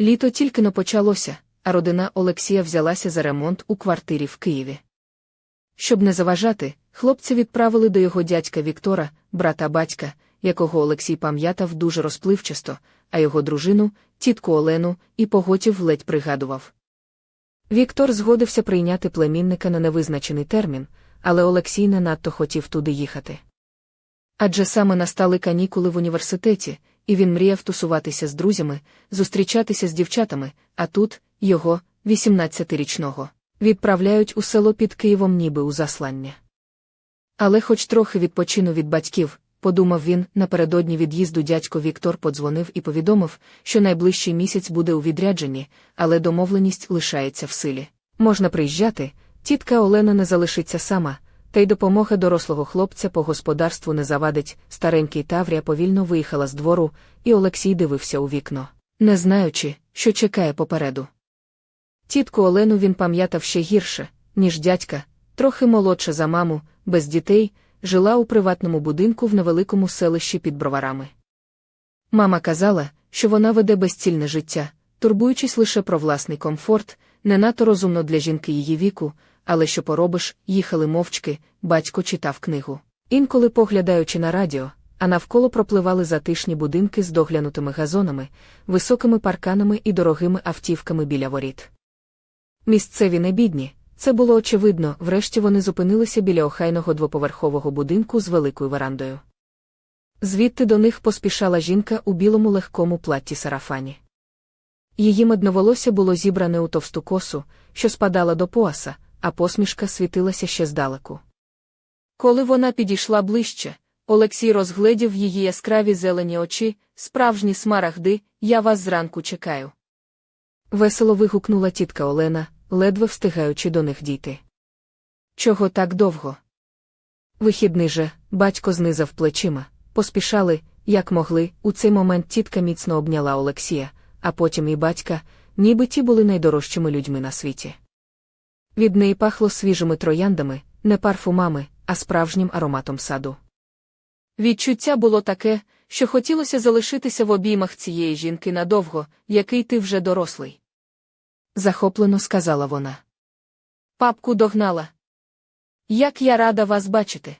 Літо тільки но почалося, а родина Олексія взялася за ремонт у квартирі в Києві. Щоб не заважати, хлопці відправили до його дядька Віктора, брата батька, якого Олексій пам'ятав дуже розпливчасто, а його дружину, тітку Олену, і поготів ледь пригадував. Віктор згодився прийняти племінника на невизначений термін, але Олексій не надто хотів туди їхати. Адже саме настали канікули в університеті, і він мріяв тусуватися з друзями, зустрічатися з дівчатами, а тут його, 18-річного, відправляють у село під Києвом ніби у заслання. Але хоч трохи відпочину від батьків, подумав він, напередодні від'їзду дядько Віктор подзвонив і повідомив, що найближчий місяць буде у відрядженні, але домовленість лишається в силі. Можна приїжджати, тітка Олена не залишиться сама, та й допомога дорослого хлопця по господарству не завадить. Старенький Таврія повільно виїхала з двору, і Олексій дивився у вікно, не знаючи, що чекає попереду. Тітку Олену він пам'ятав ще гірше, ніж дядька, трохи молодша за маму, без дітей, жила у приватному будинку в невеликому селищі під броварами. Мама казала, що вона веде безцільне життя, турбуючись лише про власний комфорт, не надто розумно для жінки її віку, але що поробиш, їхали мовчки, батько читав книгу. Інколи поглядаючи на радіо, а навколо пропливали затишні будинки з доглянутими газонами, високими парканами і дорогими автівками біля воріт. Місцеві не бідні, це було очевидно, врешті вони зупинилися біля охайного двоповерхового будинку з великою верандою. Звідти до них поспішала жінка у білому легкому платті сарафані. Її медноволосся було зібране у товсту косу, що спадала до пояса, а посмішка світилася ще здалеку. Коли вона підійшла ближче, Олексій розгледів її яскраві зелені очі, справжні смарагди, я вас зранку чекаю. Весело вигукнула тітка Олена, ледве встигаючи до них дійти. Чого так довго? Вихідний же, батько знизав плечима, поспішали, як могли, у цей момент тітка міцно обняла Олексія, а потім і батька, ніби ті були найдорожчими людьми на світі. Від неї пахло свіжими трояндами, не парфумами, а справжнім ароматом саду. Відчуття було таке, що хотілося залишитися в обіймах цієї жінки надовго, який ти вже дорослий. Захоплено сказала вона. Папку догнала. Як я рада вас бачити.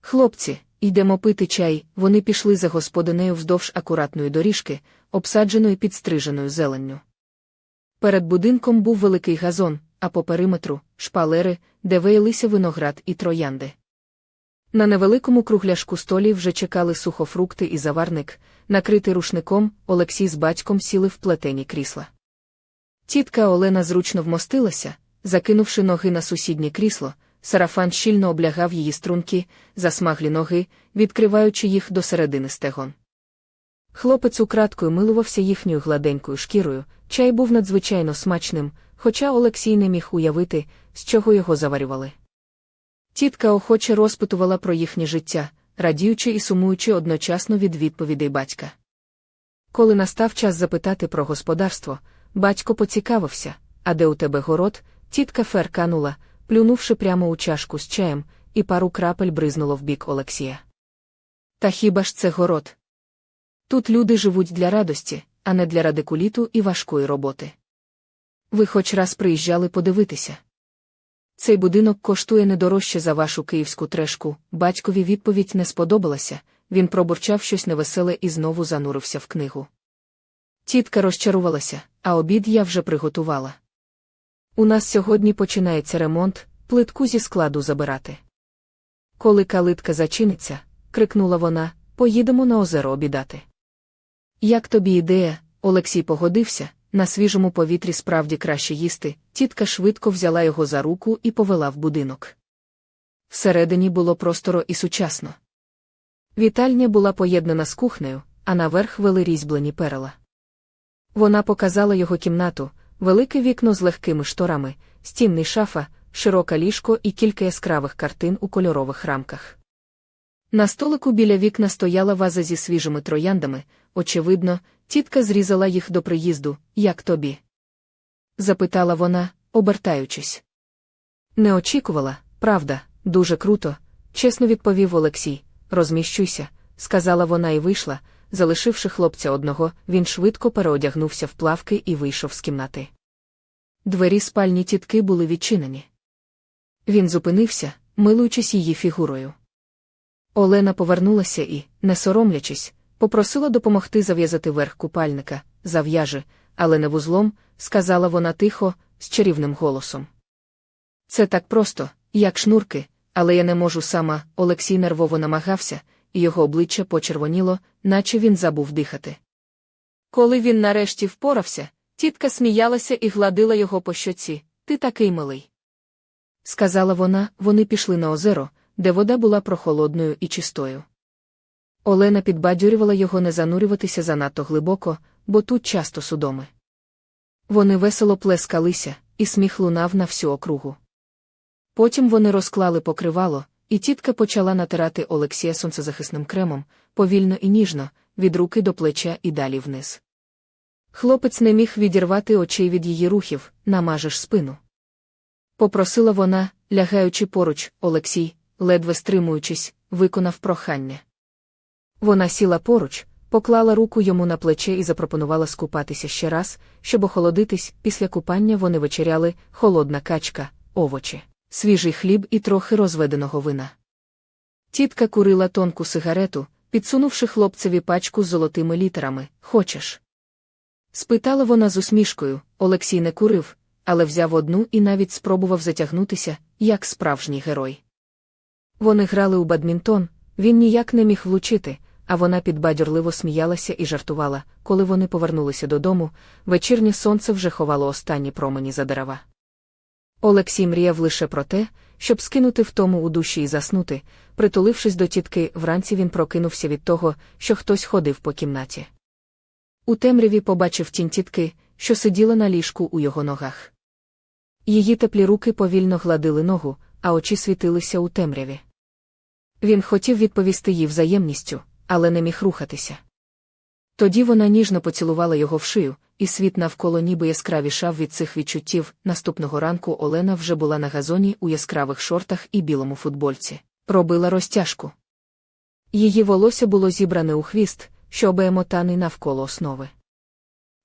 Хлопці, йдемо пити чай, вони пішли за господинею вздовж акуратної доріжки, обсадженої підстриженою зеленню. Перед будинком був великий газон, а по периметру шпалери, де виялися виноград і троянди. На невеликому кругляшку столі вже чекали сухофрукти і заварник, накритий рушником, Олексій з батьком сіли в плетені крісла. Тітка Олена зручно вмостилася, закинувши ноги на сусіднє крісло, сарафан щільно облягав її струнки, засмаглі ноги, відкриваючи їх до середини стегон. Хлопець украдкою милувався їхньою гладенькою шкірою, чай був надзвичайно смачним, хоча Олексій не міг уявити, з чого його заварювали. Тітка охоче розпитувала про їхнє життя, радіючи і сумуючи одночасно від відповідей батька. Коли настав час запитати про господарство, батько поцікавився, а де у тебе город, тітка ферканула, плюнувши прямо у чашку з чаєм, і пару крапель бризнуло в бік Олексія. Та хіба ж це город? Тут люди живуть для радості, а не для радикуліту і важкої роботи. Ви хоч раз приїжджали подивитися. Цей будинок коштує не дорожче за вашу київську трешку. Батькові відповідь не сподобалася, він пробурчав щось невеселе і знову занурився в книгу. Тітка розчарувалася, а обід я вже приготувала. У нас сьогодні починається ремонт, плитку зі складу забирати. Коли калитка зачиниться, крикнула вона, поїдемо на озеро обідати. Як тобі ідея, Олексій погодився, на свіжому повітрі справді краще їсти, тітка швидко взяла його за руку і повела в будинок. Всередині було просторо і сучасно. Вітальня була поєднана з кухнею, а наверх вели різьблені перела. Вона показала його кімнату, велике вікно з легкими шторами, стінний шафа, широке ліжко і кілька яскравих картин у кольорових рамках. На столику біля вікна стояла ваза зі свіжими трояндами, очевидно, тітка зрізала їх до приїзду, як тобі? запитала вона, обертаючись. Не очікувала, правда, дуже круто, чесно відповів Олексій. Розміщуйся, сказала вона і вийшла, залишивши хлопця одного, він швидко переодягнувся в плавки і вийшов з кімнати. Двері спальні тітки були відчинені. Він зупинився, милуючись її фігурою. Олена повернулася і, не соромлячись, попросила допомогти зав'язати верх купальника, зав'яжи, але не вузлом, сказала вона тихо, з чарівним голосом. Це так просто, як шнурки, але я не можу сама. Олексій нервово намагався, і його обличчя почервоніло, наче він забув дихати. Коли він нарешті впорався, тітка сміялася і гладила його по щоці. Ти такий милий. Сказала вона, вони пішли на озеро, де вода була прохолодною і чистою. Олена підбадьорювала його не занурюватися занадто глибоко, бо тут часто судоми. Вони весело плескалися, і сміх лунав на всю округу. Потім вони розклали покривало, і тітка почала натирати Олексія сонцезахисним кремом, повільно і ніжно, від руки до плеча і далі вниз. Хлопець не міг відірвати очей від її рухів, намажеш спину. Попросила вона, лягаючи поруч, Олексій, ледве стримуючись, виконав прохання. Вона сіла поруч, поклала руку йому на плече і запропонувала скупатися ще раз, щоб охолодитись, після купання вони вечеряли холодна качка, овочі, свіжий хліб і трохи розведеного вина. Тітка курила тонку сигарету, підсунувши хлопцеві пачку з золотими літерами Хочеш? Спитала вона з усмішкою, Олексій не курив, але взяв одну і навіть спробував затягнутися, як справжній герой. Вони грали у бадмінтон, він ніяк не міг влучити, а вона підбадьорливо сміялася і жартувала, коли вони повернулися додому, вечірнє сонце вже ховало останні промені за дерева. Олексій мріяв лише про те, щоб скинути втому у душі і заснути, притулившись до тітки, вранці він прокинувся від того, що хтось ходив по кімнаті. У темряві побачив тінь тітки, що сиділа на ліжку у його ногах. Її теплі руки повільно гладили ногу, а очі світилися у темряві. Він хотів відповісти їй взаємністю, але не міг рухатися. Тоді вона ніжно поцілувала його в шию, і світ навколо ніби яскравішав від цих відчуттів. Наступного ранку Олена вже була на газоні у яскравих шортах і білому футбольці, робила розтяжку. Її волосся було зібране у хвіст, що обемотаний навколо основи.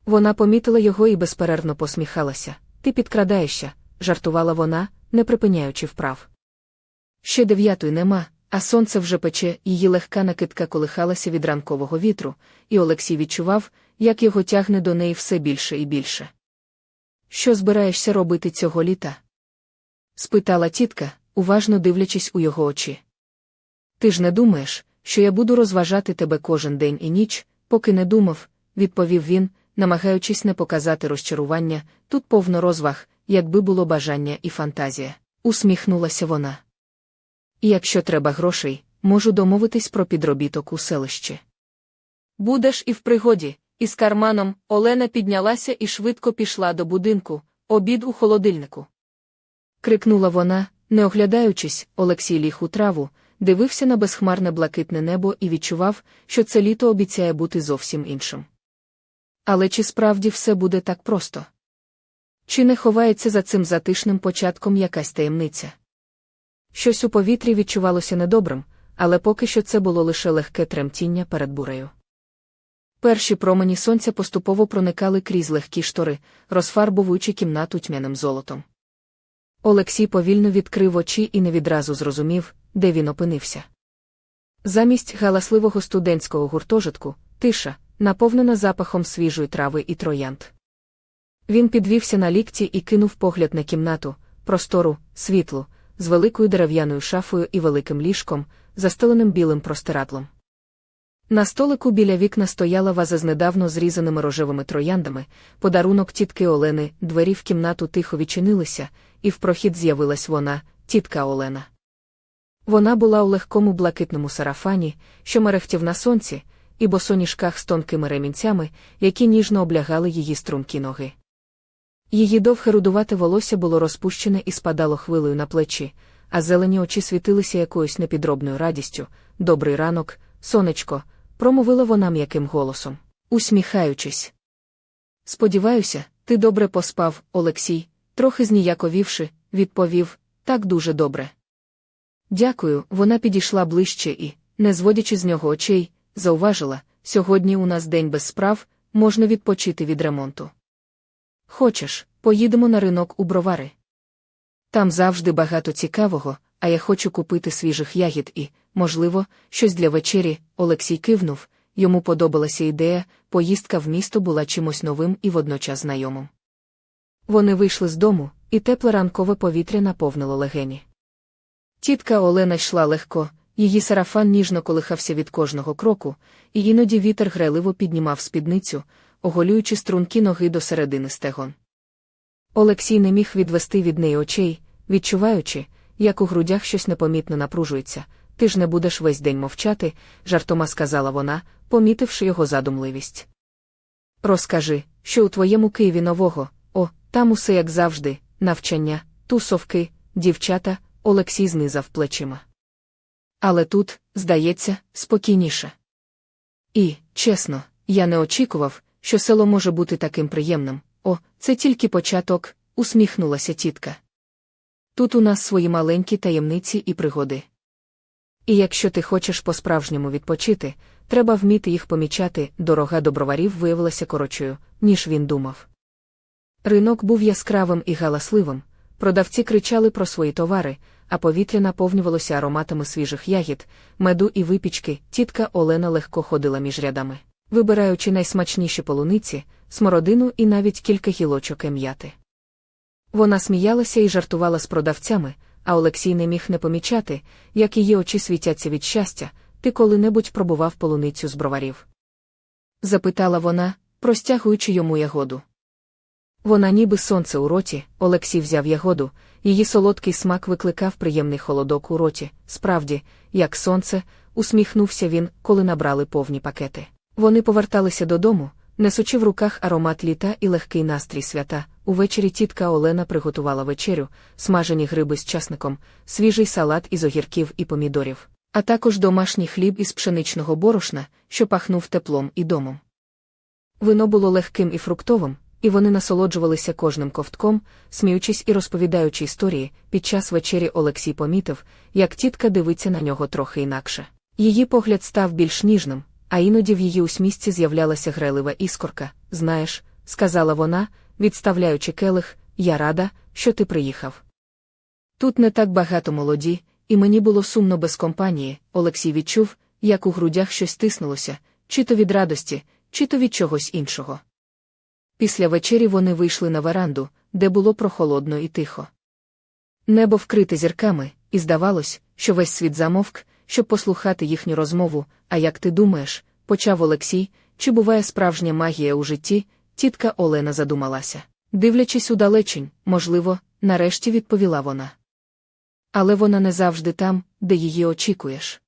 Вона помітила його і безперервно посміхалася. Ти підкрадаєшся, жартувала вона, не припиняючи вправ. Ще дев'ятої нема, а сонце вже пече, її легка накидка колихалася від ранкового вітру, і Олексій відчував, як його тягне до неї все більше і більше. Що збираєшся робити цього літа? спитала тітка, уважно дивлячись у його очі. Ти ж не думаєш, що я буду розважати тебе кожен день і ніч, поки не думав, відповів він, намагаючись не показати розчарування, тут повно розваг, якби було бажання і фантазія. Усміхнулася вона. І якщо треба грошей, можу домовитись про підробіток у селищі. Будеш і в пригоді, із карманом Олена піднялася і швидко пішла до будинку, обід у холодильнику. Крикнула вона, не оглядаючись, Олексій ліг у траву, дивився на безхмарне блакитне небо і відчував, що це літо обіцяє бути зовсім іншим. Але чи справді все буде так просто? Чи не ховається за цим затишним початком якась таємниця? Щось у повітрі відчувалося недобрим, але поки що це було лише легке тремтіння перед бурею. Перші промені сонця поступово проникали крізь легкі штори, розфарбовуючи кімнату тьмяним золотом. Олексій повільно відкрив очі і не відразу зрозумів, де він опинився. Замість галасливого студентського гуртожитку, тиша, наповнена запахом свіжої трави і троянд. Він підвівся на лікті і кинув погляд на кімнату, простору, світлу, з великою дерев'яною шафою і великим ліжком, застеленим білим простирадлом. На столику біля вікна стояла ваза з недавно зрізаними рожевими трояндами, подарунок тітки Олени, двері в кімнату тихо відчинилися, і в прохід з'явилась вона, тітка Олена. Вона була у легкому блакитному сарафані, що мерехтів на сонці, і босоніжках з тонкими ремінцями, які ніжно облягали її стрункі ноги. Її довге рудувате волосся було розпущене і спадало хвилею на плечі, а зелені очі світилися якоюсь непідробною радістю. Добрий ранок, сонечко, промовила вона м'яким голосом, усміхаючись. Сподіваюся, ти добре поспав, Олексій, трохи зніяковівши, відповів так дуже добре. Дякую, вона підійшла ближче і, не зводячи з нього очей, зауважила, сьогодні у нас день без справ, можна відпочити від ремонту. Хочеш, поїдемо на ринок у бровари. Там завжди багато цікавого, а я хочу купити свіжих ягід і, можливо, щось для вечері. Олексій кивнув, йому подобалася ідея, поїздка в місто була чимось новим і водночас знайомим. Вони вийшли з дому, і тепле ранкове повітря наповнило легені. Тітка Олена йшла легко, її сарафан ніжно колихався від кожного кроку, і іноді вітер греливо піднімав спідницю, оголюючи струнки ноги до середини стегон. Олексій не міг відвести від неї очей, відчуваючи, як у грудях щось непомітно напружується. Ти ж не будеш весь день мовчати, жартома сказала вона, помітивши його задумливість. Розкажи, що у твоєму Києві нового, о, там усе як завжди, навчання, тусовки, дівчата, Олексій знизав плечима. Але тут, здається, спокійніше. І, чесно, я не очікував, що село може бути таким приємним. О, це тільки початок, усміхнулася тітка. Тут у нас свої маленькі таємниці і пригоди. І якщо ти хочеш по-справжньому відпочити, треба вміти їх помічати, дорога до броварів виявилася коротшою, ніж він думав. Ринок був яскравим і галасливим, продавці кричали про свої товари, а повітря наповнювалося ароматами свіжих ягід, меду і випічки, тітка Олена легко ходила між рядами, вибираючи найсмачніші полуниці, смородину і навіть кілька гілочок ем'яти. Вона сміялася і жартувала з продавцями, а Олексій не міг не помічати, як її очі світяться від щастя, ти коли-небудь пробував полуницю з броварів. Запитала вона, простягуючи йому ягоду. Вона ніби сонце у роті, Олексій взяв ягоду, її солодкий смак викликав приємний холодок у роті. Справді, як сонце, усміхнувся він, коли набрали повні пакети. Вони поверталися додому, несучи в руках аромат літа і легкий настрій свята. Увечері тітка Олена приготувала вечерю, смажені гриби з часником, свіжий салат із огірків і помідорів, а також домашній хліб із пшеничного борошна, що пахнув теплом і домом. Вино було легким і фруктовим, і вони насолоджувалися кожним ковтком, сміючись і розповідаючи історії. Під час вечері Олексій помітив, як тітка дивиться на нього трохи інакше. Її погляд став більш ніжним, а іноді в її усмісті з'являлася грелива іскорка. Знаєш, сказала вона, відставляючи келих, я рада, що ти приїхав. Тут не так багато молоді, і мені було сумно без компанії. Олексій відчув, як у грудях щось тиснулося, чи то від радості, чи то від чогось іншого. Після вечері вони вийшли на веранду, де було прохолодно і тихо. Небо вкрите зірками, і здавалось, що весь світ замовк, щоб послухати їхню розмову. А як ти думаєш, почав Олексій, чи буває справжня магія у житті, тітка Олена задумалася. Дивлячись удалечінь, можливо, нарешті відповіла вона. Але вона не завжди там, де її очікуєш.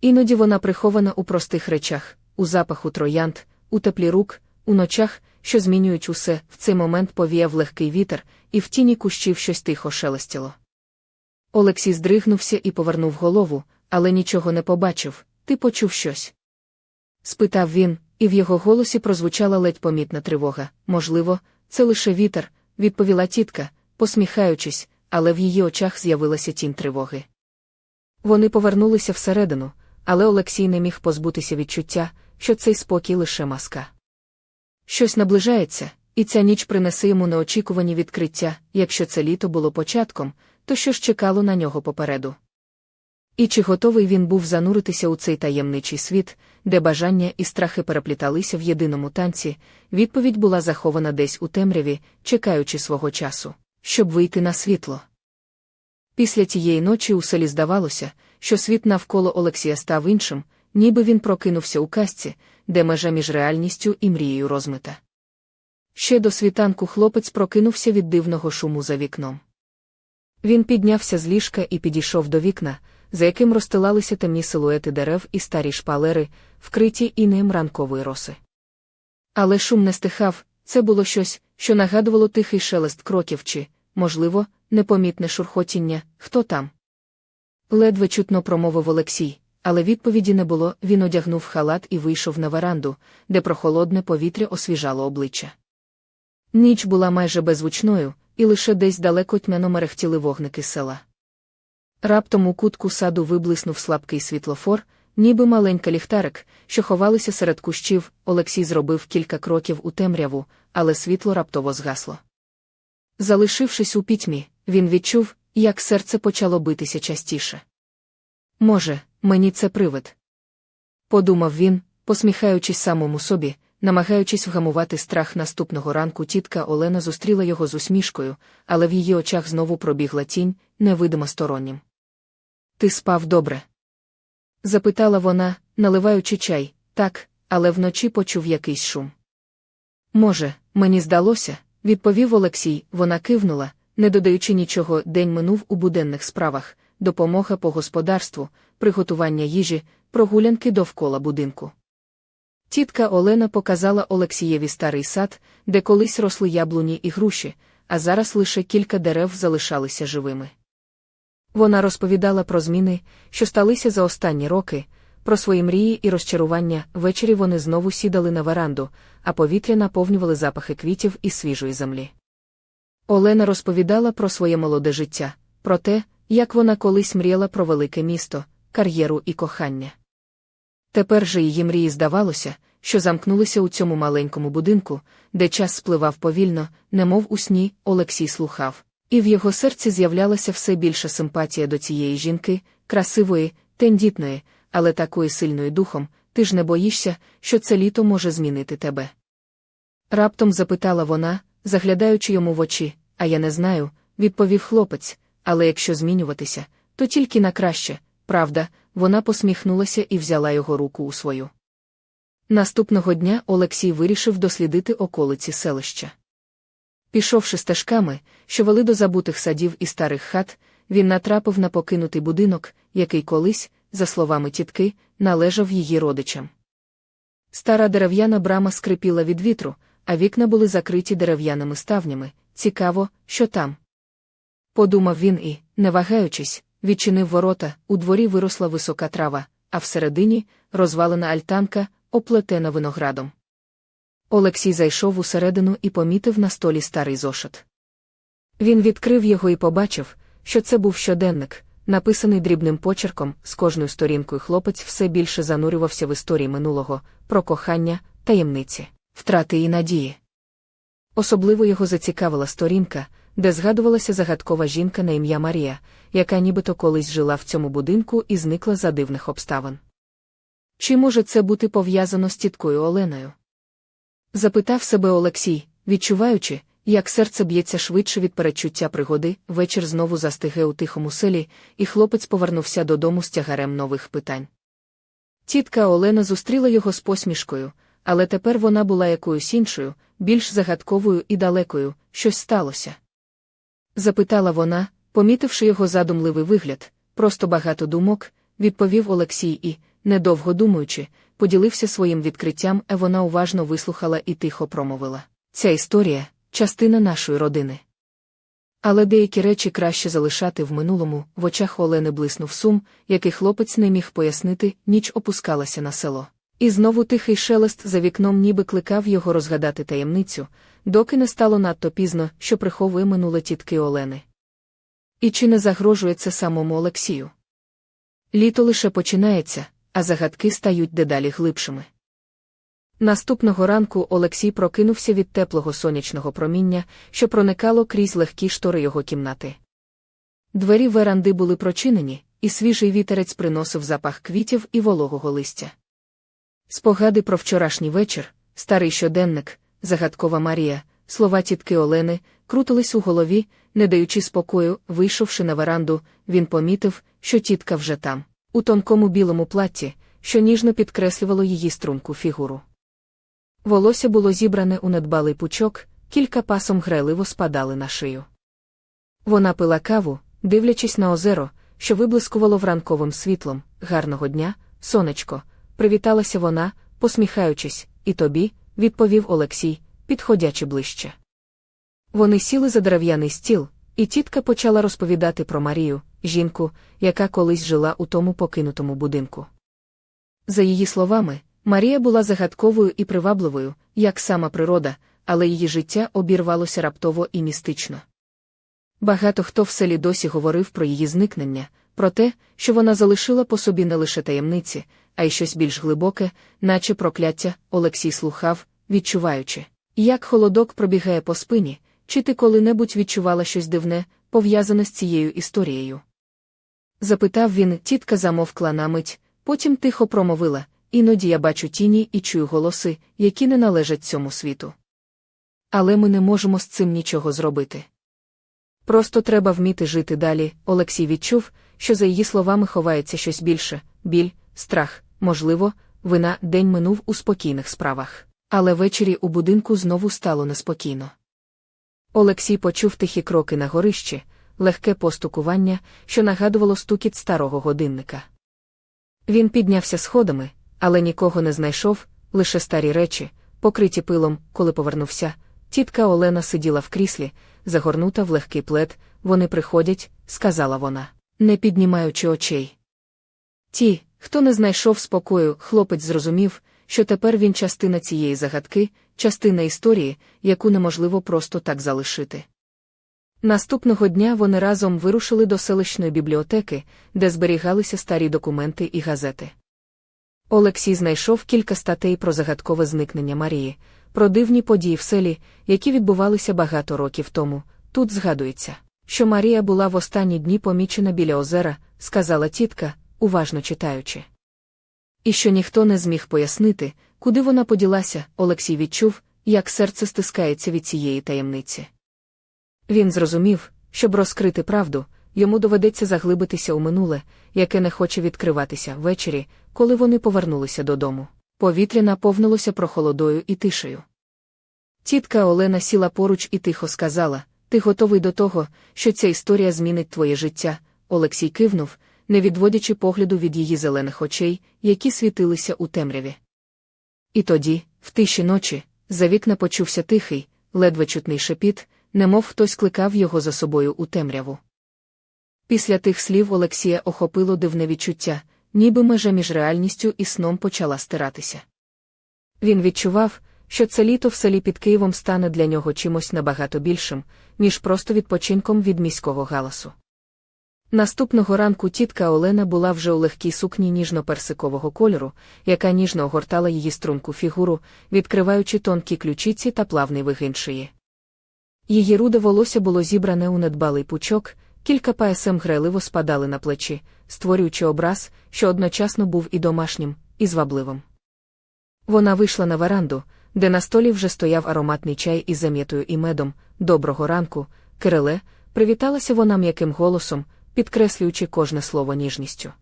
Іноді вона прихована у простих речах, у запаху троянд, у теплі рук, у ночах, що змінюють усе, в цей момент повіяв легкий вітер, і в тіні кущів щось тихо шелестіло. Олексій здригнувся і повернув голову, але нічого не побачив. Ти почув щось? спитав він, і в його голосі прозвучала ледь помітна тривога. Можливо, це лише вітер, відповіла тітка, посміхаючись, але в її очах з'явилася тінь тривоги. Вони повернулися всередину, але Олексій не міг позбутися відчуття, що цей спокій лише маска. Щось наближається, і ця ніч принесе йому неочікувані відкриття, якщо це літо було початком, то що ж чекало на нього попереду. І чи готовий він був зануритися у цей таємничий світ, де бажання і страхи перепліталися в єдиному танці, відповідь була захована десь у темряві, чекаючи свого часу, щоб вийти на світло. Після тієї ночі у селі здавалося, що світ навколо Олексія став іншим, ніби він прокинувся у казці, де межа між реальністю і мрією розмита. Ще до світанку хлопець прокинувся від дивного шуму за вікном. Він піднявся з ліжка і підійшов до вікна, за яким розстилалися темні силуети дерев і старі шпалери, вкриті інеєм ранкової роси. Але шум не стихав, це було щось, що нагадувало тихий шелест кроків чи, можливо, непомітне шурхотіння, хто там. Ледве чутно промовив Олексій, але відповіді не було, він одягнув халат і вийшов на веранду, де прохолодне повітря освіжало обличчя. Ніч була майже беззвучною, і лише десь далеко тьмяно мерехтіли вогники села. Раптом у кутку саду виблиснув слабкий світлофор, ніби маленька ліхтарик, що ховалися серед кущів, Олексій зробив кілька кроків у темряву, але світло раптово згасло. Залишившись у пітьмі, він відчув, як серце почало битися частіше. Може, мені це привид. Подумав він, посміхаючись самому собі, намагаючись вгамувати страх наступного ранку, тітка Олена зустріла його з усмішкою, але в її очах знову пробігла тінь, невидима стороннім. Ти спав добре? запитала вона, наливаючи чай, так, але вночі почув якийсь шум. Може, мені здалося, відповів Олексій, вона кивнула, не додаючи нічого, день минув у буденних справах, допомога по господарству, приготування їжі, прогулянки довкола будинку. Тітка Олена показала Олексієві старий сад, де колись росли яблуні і груші, а зараз лише кілька дерев залишалися живими. Вона розповідала про зміни, що сталися за останні роки, про свої мрії і розчарування. Ввечері вони знову сідали на веранду, а повітря наповнювали запахи квітів і свіжої землі. Олена розповідала про своє молоде життя, про те, як вона колись мріяла про велике місто, кар'єру і кохання. Тепер же її мрії здавалося, що замкнулися у цьому маленькому будинку, де час спливав повільно, немов у сні, Олексій слухав, і в його серці з'являлася все більша симпатія до цієї жінки, красивої, тендітної, але такої сильної духом, ти ж не боїшся, що це літо може змінити тебе. Раптом запитала вона, заглядаючи йому в очі, а я не знаю, відповів хлопець, але якщо змінюватися, то тільки на краще, правда, вона посміхнулася і взяла його руку у свою. Наступного дня Олексій вирішив дослідити околиці селища. Пішовши стежками, що вели до забутих садів і старих хат, він натрапив на покинутий будинок, який колись, за словами тітки, належав її родичам. Стара дерев'яна брама скрипіла від вітру, а вікна були закриті дерев'яними ставнями. Цікаво, що там. Подумав він і, не вагаючись, відчинив ворота, у дворі виросла висока трава, а всередині розвалена альтанка, оплетена виноградом. Олексій зайшов усередину і помітив на столі старий зошит. Він відкрив його і побачив, що це був щоденник, написаний дрібним почерком, з кожною сторінкою хлопець все більше занурювався в історії минулого, про кохання, таємниці, втрати і надії. Особливо його зацікавила сторінка, де згадувалася загадкова жінка на ім'я Марія, яка нібито колись жила в цьому будинку і зникла за дивних обставин. Чи може це бути пов'язано з тіткою Оленою? Запитав себе Олексій, відчуваючи, як серце б'ється швидше від перечуття пригоди, вечір знову застиге у тихому селі, і хлопець повернувся додому з тягарем нових питань. Тітка Олена зустріла його з посмішкою, але тепер вона була якоюсь іншою, більш загадковою і далекою, щось сталося. Запитала вона, помітивши його задумливий вигляд, просто багато думок, відповів Олексій і, недовго думаючи, поділився своїм відкриттям, а вона уважно вислухала і тихо промовила. Ця історія частина нашої родини. Але деякі речі краще залишати в минулому, в очах Олени блиснув сум, який хлопець не міг пояснити, ніч опускалася на село. І знову тихий шелест за вікном ніби кликав його розгадати таємницю, доки не стало надто пізно, що приховує минуле тітки Олени. І чи не загрожує це самому Олексію? Літо лише починається, а загадки стають дедалі глибшими. Наступного ранку Олексій прокинувся від теплого сонячного проміння, що проникало крізь легкі штори його кімнати. Двері веранди були прочинені, і свіжий вітерець приносив запах квітів і вологого листя. Спогади про вчорашній вечір, старий щоденник, загадкова Марія, слова тітки Олени, крутились у голові, не даючи спокою, вийшовши на веранду, він помітив, що тітка вже там, у тонкому білому платті, що ніжно підкреслювало її струнку фігуру. Волосся було зібране у недбалий пучок, кілька пасом грайливо спадали на шию. Вона пила каву, дивлячись на озеро, що виблискувало вранковим світлом, гарного дня, сонечко, привіталася вона, посміхаючись, і тобі, відповів Олексій, підходячи ближче. Вони сіли за дерев'яний стіл, і тітка почала розповідати про Марію, жінку, яка колись жила у тому покинутому будинку. За її словами, Марія була загадковою і привабливою, як сама природа, але її життя обірвалося раптово і містично. Багато хто в селі досі говорив про її зникнення, про те, що вона залишила по собі не лише таємниці, а й щось більш глибоке, наче прокляття, Олексій слухав, відчуваючи, як холодок пробігає по спині, чи ти коли-небудь відчувала щось дивне, пов'язане з цією історією. Запитав він, тітка замовкла на мить, потім тихо промовила іноді я бачу тіні і чую голоси, які не належать цьому світу. Але ми не можемо з цим нічого зробити. Просто треба вміти жити далі. Олексій відчув, що за її словами ховається щось більше біль, страх, можливо, вина день минув у спокійних справах. Але ввечері у будинку знову стало неспокійно. Олексій почув тихі кроки на горищі, легке постукування, що нагадувало стукіт старого годинника. Він піднявся сходами, але нікого не знайшов, лише старі речі, покриті пилом, коли повернувся. Тітка Олена сиділа в кріслі, загорнута в легкий плед, вони приходять, сказала вона, не піднімаючи очей. Ті, хто не знайшов спокою, хлопець зрозумів, що тепер він частина цієї загадки, частина історії, яку неможливо просто так залишити. Наступного дня вони разом вирушили до селищної бібліотеки, де зберігалися старі документи і газети. Олексій знайшов кілька статей про загадкове зникнення Марії, про дивні події в селі, які відбувалися багато років тому. Тут згадується, що Марія була в останні дні помічена біля озера, сказала тітка, уважно читаючи. І що ніхто не зміг пояснити, куди вона поділася, Олексій відчув, як серце стискається від цієї таємниці. Він зрозумів, щоб розкрити правду, йому доведеться заглибитися у минуле, яке не хоче відкриватися ввечері, коли вони повернулися додому. Повітря наповнилося прохолодою і тишею. Тітка Олена сіла поруч і тихо сказала: Ти готовий до того, що ця історія змінить твоє життя. Олексій кивнув, не відводячи погляду від її зелених очей, які світилися у темряві. І тоді, в тиші ночі, за вікна почувся тихий, ледве чутний шепіт, немов хтось кликав його за собою у темряву. Після тих слів Олексія охопило дивне відчуття, ніби межа між реальністю і сном почала стиратися. Він відчував, що це літо в селі під Києвом стане для нього чимось набагато більшим, ніж просто відпочинком від міського галасу. Наступного ранку тітка Олена була вже у легкій сукні ніжно-персикового кольору, яка ніжно огортала її струнку фігуру, відкриваючи тонкі ключиці та плавний вигин шиї. Її руде волосся було зібране у недбалий пучок, кілька пасем греливо спадали на плечі, створюючи образ, що одночасно був і домашнім, і звабливим. Вона вийшла на веранду, де на столі вже стояв ароматний чай із зам'ятою і медом. Доброго ранку, Кириле, привіталася вона м'яким голосом, підкреслюючи кожне слово ніжністю.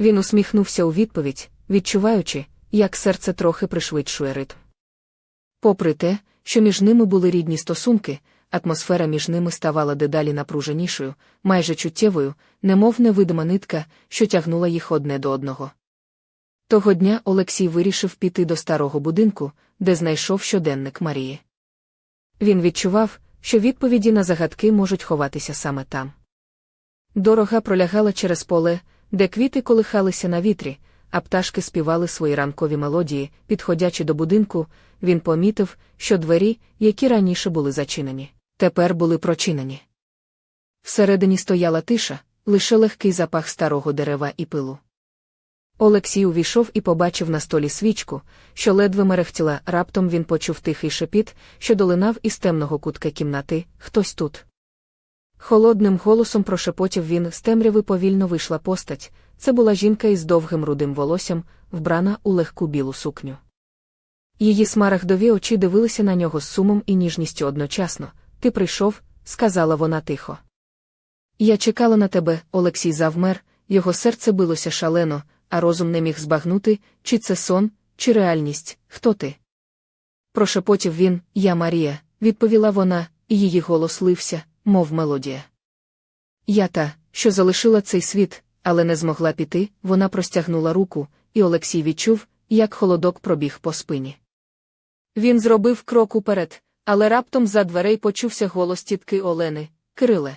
Він усміхнувся у відповідь, відчуваючи, як серце трохи пришвидшує ритм. Попри те, що між ними були рідні стосунки, атмосфера між ними ставала дедалі напруженішою, майже чуттєвою, немов невидима нитка, що тягнула їх одне до одного. Того дня Олексій вирішив піти до старого будинку, де знайшов щоденник Марії. Він відчував, що відповіді на загадки можуть ховатися саме там. Дорога пролягала через поле, де квіти колихалися на вітрі, а пташки співали свої ранкові мелодії, підходячи до будинку, він помітив, що двері, які раніше були зачинені, тепер були прочинені. Всередині стояла тиша, лише легкий запах старого дерева і пилу. Олексій увійшов і побачив на столі свічку, що ледве мерехтіла, раптом він почув тихий шепіт, що долинав із темного кутка кімнати хтось тут. Холодним голосом прошепотів він з темряви повільно вийшла постать. Це була жінка із довгим рудим волоссям, вбрана у легку білу сукню. Її смарагдові очі дивилися на нього з сумом і ніжністю одночасно. Ти прийшов, сказала вона тихо. Я чекала на тебе, Олексій завмер, його серце билося шалено, а розум не міг збагнути, чи це сон, чи реальність, хто ти. Прошепотів він, я Марія, відповіла вона, і її голос лився, мов мелодія. Я та, що залишила цей світ, але не змогла піти, вона простягнула руку, і Олексій відчув, як холодок пробіг по спині. Він зробив крок уперед, але раптом за дверей почувся голос тітки Олени Кириле.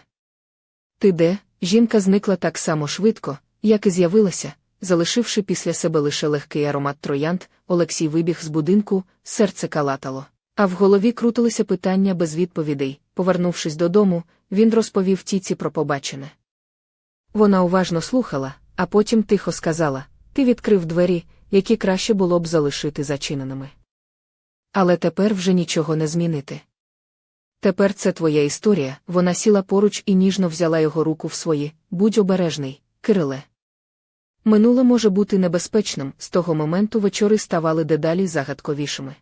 Ти де? Жінка зникла так само швидко, як і з'явилася, залишивши після себе лише легкий аромат троянд, Олексій вибіг з будинку, серце калатало. А в голові крутилися питання без відповідей. Повернувшись додому, він розповів тіці про побачене. Вона уважно слухала, а потім тихо сказала: Ти відкрив двері, які краще було б залишити зачиненими. Але тепер вже нічого не змінити. Тепер це твоя історія, вона сіла поруч і ніжно взяла його руку в свої, будь обережний, Кириле. Минуле може бути небезпечним, з того моменту вечори ставали дедалі загадковішими.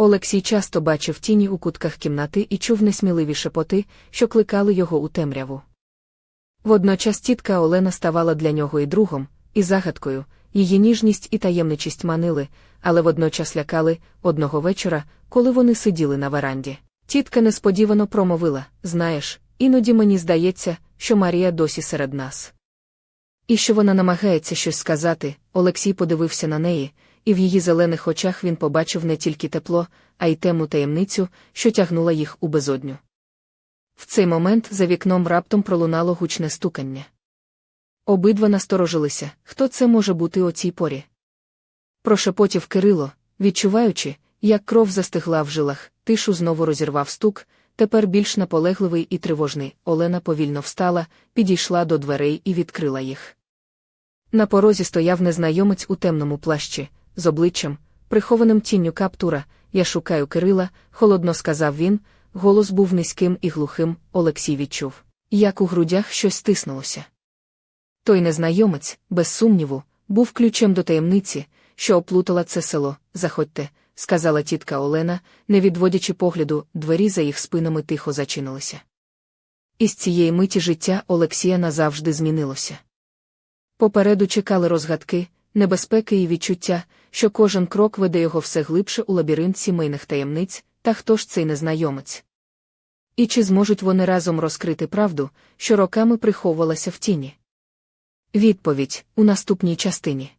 Олексій часто бачив тіні у кутках кімнати і чув несміливі шепоти, що кликали його у темряву. Водночас тітка Олена ставала для нього і другом, і загадкою, її ніжність і таємничість манили, але водночас лякали одного вечора, коли вони сиділи на веранді. Тітка несподівано промовила знаєш, іноді мені здається, що Марія досі серед нас. І що вона намагається щось сказати, Олексій подивився на неї, і в її зелених очах він побачив не тільки тепло, а й темну таємницю, що тягнула їх у безодню. В цей момент за вікном раптом пролунало гучне стукання. Обидва насторожилися, хто це може бути о цій порі. Прошепотів Кирило, відчуваючи, як кров застигла в жилах, тишу знову розірвав стук, тепер більш наполегливий і тривожний. Олена повільно встала, підійшла до дверей і відкрила їх. На порозі стояв незнайомець у темному плащі, з обличчям, прихованим тінню каптура. Я шукаю Кирила, холодно сказав він. Голос був низьким і глухим, Олексій відчув, як у грудях щось стиснулося. Той незнайомець, без сумніву, був ключем до таємниці, що оплутала це село. Заходьте, сказала тітка Олена, не відводячи погляду, двері за їх спинами тихо зачинилися. Із цієї миті життя Олексія назавжди змінилося. Попереду чекали розгадки, небезпеки і відчуття, що кожен крок веде його все глибше у лабіринт сімейних таємниць, та хто ж цей незнайомець? І чи зможуть вони разом розкрити правду, що роками приховувалася в тіні? Відповідь у наступній частині.